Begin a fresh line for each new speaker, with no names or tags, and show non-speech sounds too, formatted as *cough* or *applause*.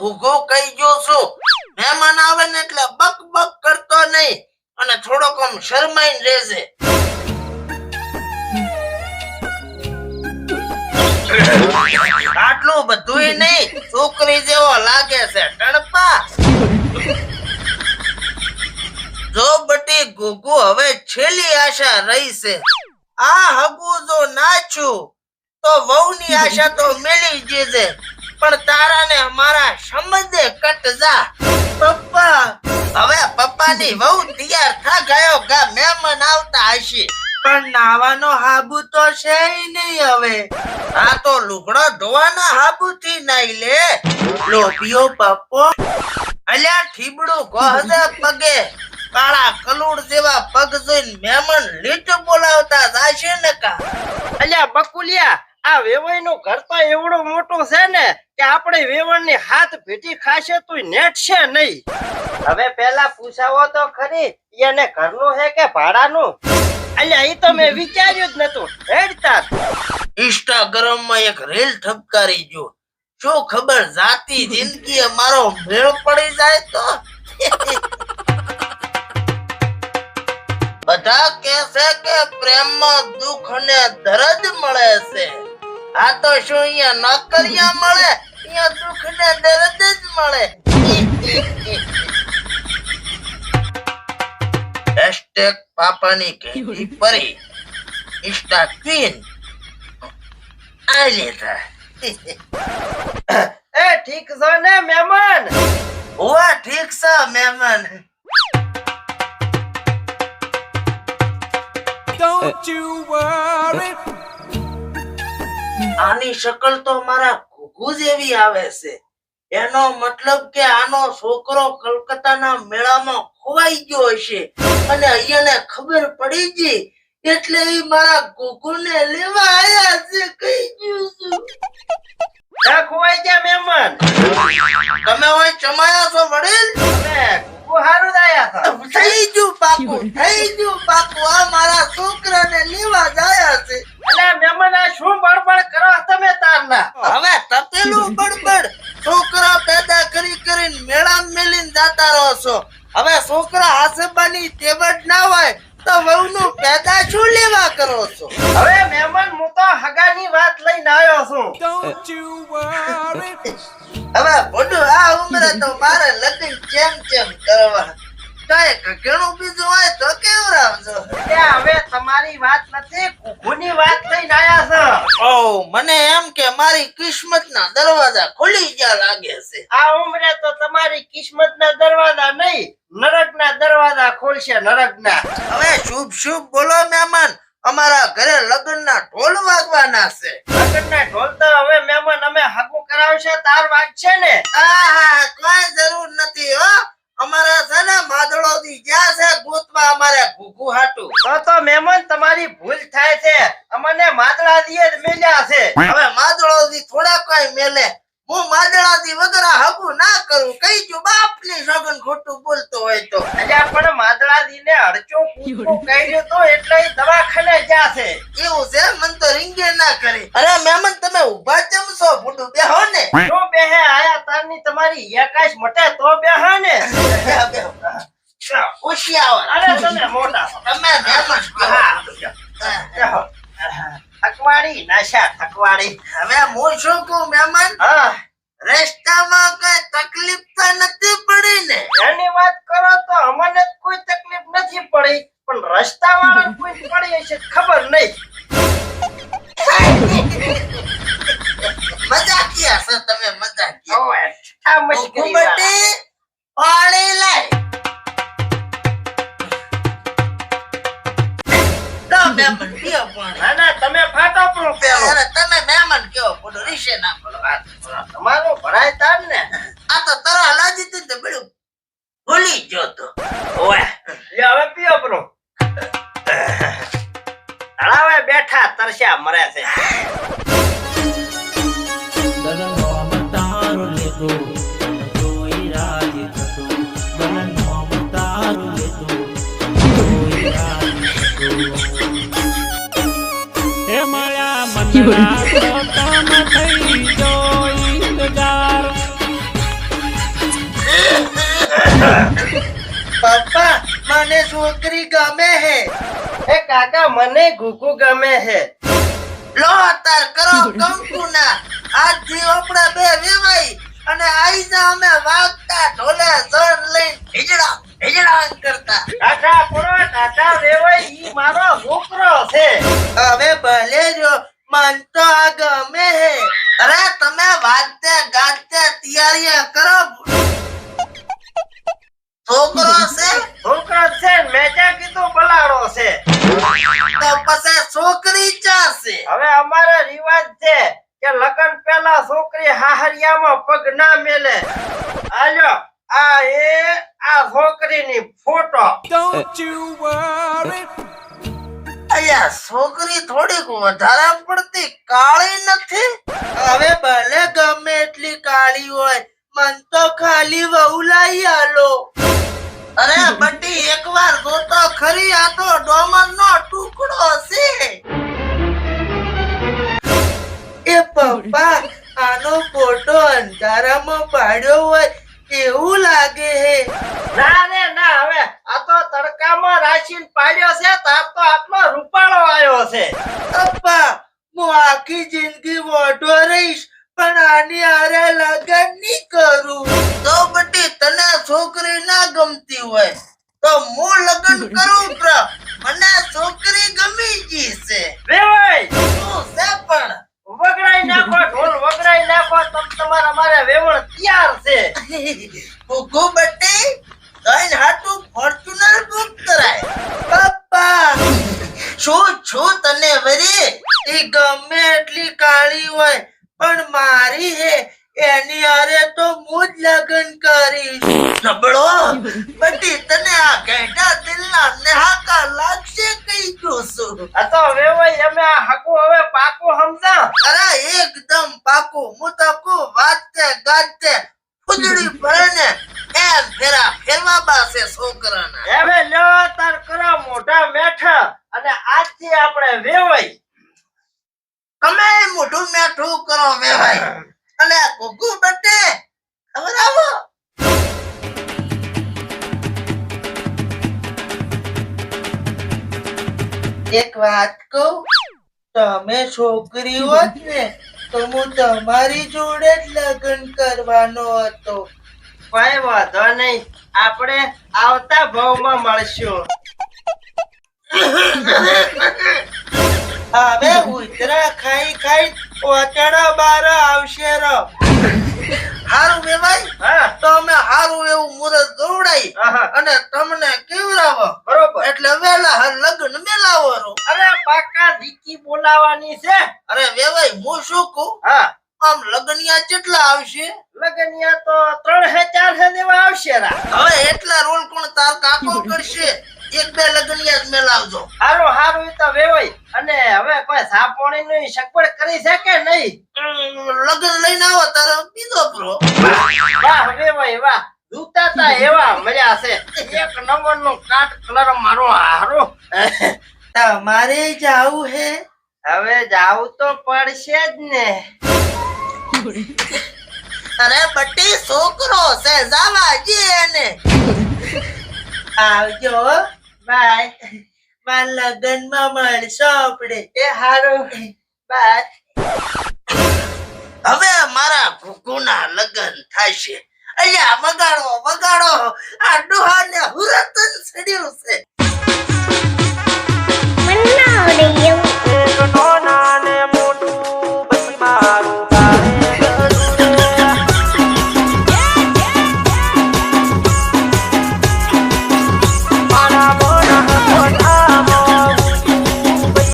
ઘૂઘો કહી ગયો મહેમાન આવે ને એટલે બક બક કરતો નહીં. અને થોડોક આમ શરમાઈને રહેજે. આટલું બધું નહીં. છોકરી જેવો લાગે છે. ટણપા જો બટી ગુગુ હવે છેલ્લી આશા રહી છે. આ હબુ જો નાચું તો વહુની આશા તો મેલી જશે પણ તારાને મારા સંબંધે કટ જા પપ્પા, હવે પપ્પાની વહુ તૈયાર થા ગયો ગા મહેમાન આવતા હશે. પણ નાવાનો હાબુ તો છે નહીં હવે. આ તો લુગડો ધોવાના હાબુથી નાઈ લે. લોભિયો પપ્પો. અલ્યા ઠીબડું ગોહદે પગે. કાળા કલુડ જેવા પગ જોઈને મહેમાન લીટ બોલાવતા જાશે ને કા
અલ્યા બકુલિયા આ વેવાઈ નો કરતા એવડો મોટો છે ને કે આપણે વેવણની હાથ ભેટી ખાશે તો નેટ છે નહીં. હવે પેલા પૂછાવો તો ખરી એને ઘરનું છે કે ભાડાનું? અલ્યા એ તો મેં વિચાર્યું જ નતું.
હેડતા ઇન્સ્ટાગ્રામમાં એક રીલ ઠપકારી જો શું ખબર જાતી જિંદગી મારો મેળ પડી જાય તો? *laughs* બધા કે છે કે પ્રેમમાં દુઃખ અને દર્દ મળે છે. આ તો શું અહીંયા નોકરિયા મળે? અહીંયા દુઃખ ને દર્દ જ મળે. હેશટેગ પાપાની કેન્ડી પરી. ઇન્સ્ટા ક્વીન આ લેતા.
એ ઠીક છે ને મહેમાન
ઓવા ઠીક છે મહેમાન
Don't you worry.
આની શકલ તો મારા ઘુઘુ જેવી આવે છે. એનો મતલબ કે આનો છોકરો કલકત્તાના મેળામાં ખોવાઈ ગયો હશે. અને અહીંયાને ખબર પડી ગઈ એટલે એ મારા ઘુઘુને લેવા આયા છે કઈ ગયું છું.
ના ખોવાઈ ગયા મહેમાન?
તમે હોય ચમાયા છો વડીલ?
હારું જ
થઈ ગયું પાકું *laughs* થઈ ગયું પાકું. આ મારા છોકરાને લેવા જાય છે.
અલ્યા મહેમાન શું બળબડ કરો તમે તારના?
હવે તપેલું બડબડ છોકરા પેદા કરી કરીને મેળા મેલીને જાતા રહો છો. હવે છોકરા હાસબાની તેવડ ના હોય તો વહુનું પેદા શું લેવા કરો છો?
હવે મહેમાન હું તો હગાની વાત લઈને આવ્યો છું.
હવે બોડું આ ઉંમરે તો મારે લગ્ન કેમ કેમ કરવા? કઈ ઘણું બીજું હોય તો
હવે તમારી વાત નથી કુકુની વાત લઈને આયા છો.
ઓ મને એમ કે મારી કિસ્મતના દરવાજા ખુલી ગયા લાગે છે.
આ ઉમરે તો તમારી કિસ્મતના દરવાજા નહીં નરકના દરવાજા ખોલશે નરકના.
હવે શુભ શુભ બોલો મહેમાન અમારા ઘરે લગ્નના ઢોલ વાગવાના છે.
લગ્નના ઢોલ તો હવે મહેમાન અમે હાકુ કરાવશે તાર વાગશે ને.
આહા કોઈ જરૂર નથી હો. અમારે છે ને માદળો દી જ્યાં છે ગોતવા અમારે ઘૂઘુ હાટું.
તો તો મહેમાન તમારી ભૂલ થાય છે. અમને માદળા દીએ મેલ્યા છે.
હવે માદળો દી થોડા કઈ મેલે. હું માદળા દી વગર હગું ના કરું. કઈ જો બાપની સગન ખોટું બોલતો હોય તો.
અલ્યા પણ માદળા ને અડચો કૂદકો *laughs* કર્યો તો એટલે દવાખાને ગયા છે
એવું છે? મન તો રીંગે ના કરી. અરે મહેમાન તમે ઊભા ચમ છો? ફૂટું બેહો ને. *laughs*
જો બેહે આયા તારની તમારી એકાશ મટે તો બેહે ને. *laughs*
બેહો.
અરે તમે મોટા.
તમે મહેમાન
હા. થકવાડી નાશા થકવાડી
હવે હું શું કહું મહેમાન? રસ્તામાં કઈ તકલીફ તો નથી પડી ને?
એની વાત કરો તો અમને કોઈ તકલીફ નથી પડી પણ રસ્તા વાળા કોઈ પડી હશે ખબર નહીં.
મજાકિયા છો તમે મજાકિયા
ઓય, આ
મુશ્કેલી. પાણી લાય
ના ના તમે ફાટો પણ પેલો?
અરે તમે મહેમાન કેવો પડો રીશે ના તો.
તમારું ભરાય તાર ને.
આ તો તરા લાજી ને તો બધું ભૂલી ગયો તો.
ઓય. લે હવે પીઓ બ્રો તળાવે બેઠા તરસ્યા મરે છે.
હે
મને છોકરી ગમે હે.
એ કાકા મને ગુગુ ગમે હે.
લો તાર કરો કંકુના. આજથી આપણે બે વેવાઈ અને આઈ જા અમે વાગતા ઢોલે સર લઈને હિજડા હિજડા કરતા.
કાકા પૂરો કાકા વેવાય ઈ મારો છોકરો છે.
હવે ભલે જો મન તો આ ગમે હે. અરે તમે વાતે
હવે અમારે રિવાજ છે કે લગ્ન પહેલા છોકરી હાહરિયામાં પગ ના મેલે. આજો આ એ આ છોકરીની ફોટો.
અયા છોકરી થોડીક વધારે પડતી કાળી નથી? હવે ભલે ગમે એટલી કાળી હોય મન તો ખાલી વહુલાઈ આલો. અરે બટી એકવાર જોતો ખરી આ તો ડોમર નો ટુકડો છે. પપ્પા આનો ફોટો અંધારામાં પાડ્યો હોય એવું લાગે હે.
ના રે ના હવે આ તો તડકામાં રાશિન પાડ્યો છે તાર તો આટલો રૂપાળો આવ્યો છે.
પપ્પા હું આખી જિંદગી મોઢો રહીશ પણ આની આરે લગન નહીં કરું. તો બટી તને છોકરી ના ગમતી હોય તો હું લગન કરું પ્ર? મને છોકરી ગમી ગઈ છે.
વેવાય
શું છે પણ
વગડાઈ નાખો, ઢોલ વગડાઈ નાખો, તમ તમારા મારે વેવણ તૈયાર છે.
કુકુ બટી કઈ હાટું ફોર્ચ્યુનર બુક કરાય. પપ્પા શું છું તને વરી? એ ગમે એટલી કાળી હોય, પણ મારી હે, એની હારે તો હું જ લગ્ન કરીશ. નબળો બટી તને આ ઘેટા દિલના નેહાકા લાગશે. કઈ જોશું
આ તો વેવાય અમે આ હકુ હવે પાકો સમજા
અરે એકદમ પાકો હું તો કુ વાતે ગાતે ફૂદડી ભરને એમ ફેરા ફેરવા બાસે છોકરાના.
હવે લ્યો તાર કરો મોઢા મેઠા અને આજથી આપણે વેવાય.
તમે મોઢું મેઠું કરો વેવાય. અને કુકુ બટે ખબર આવો એક વાત કહું તમે છોકરીઓ જ ને તો હું તમારી જોડે જ લગ્ન કરવાનો હતો.
કોઈ વાંધો નહીં આપણે આવતા ભાવમાં મળશું.
હવે ઉતરા ખાઈ ખાઈ ઓચડા બાર આવશે રો. હારું વેવાય
હા.
તો અમે હારું એવું મુરત દોડાઈ અને તમને કેવડાવો?
બરોબર.
એટલે વેલા લગ્ન મેલાવો રો.
અરે પાકા દીકી બોલાવાની છે.
અરે વેવાય હું શું કહું?
હા.
આમ લગ્નિયા કેટલા આવશે?
લગનિયા તો ત્રણ હે ચાર હે દેવા આવશે રા.
હવે એટલા રોલ કોણ તાર કાકો કરશે? એક બે લગનિયા જ મેલાવજો.
હારું હારું ઈ તો વેવાય. અને હવે કોઈ સાપોણી નું સગવડ કરી છે કે નહીં?
લગ્ન લઈને આવો તારો બીજો પ્રો.
વાહ વેવાય વાહ. જૂતા તા એવા મજા છે. એક નંબરનું કાટ કલર મારો હારો.
તમારે જાવું હે?
હવે જાવું તો પડશે જ ને.
અરે બટી છોકરો છે જાવા જે એને. આવજો. બાય. માં મળશો આપણે એ હારો. બાય. હવે મારા કુકુના લગન થશે અહીંયા બગાડો બગાડો આ ડોહાને હુરતન સડ્યું છે.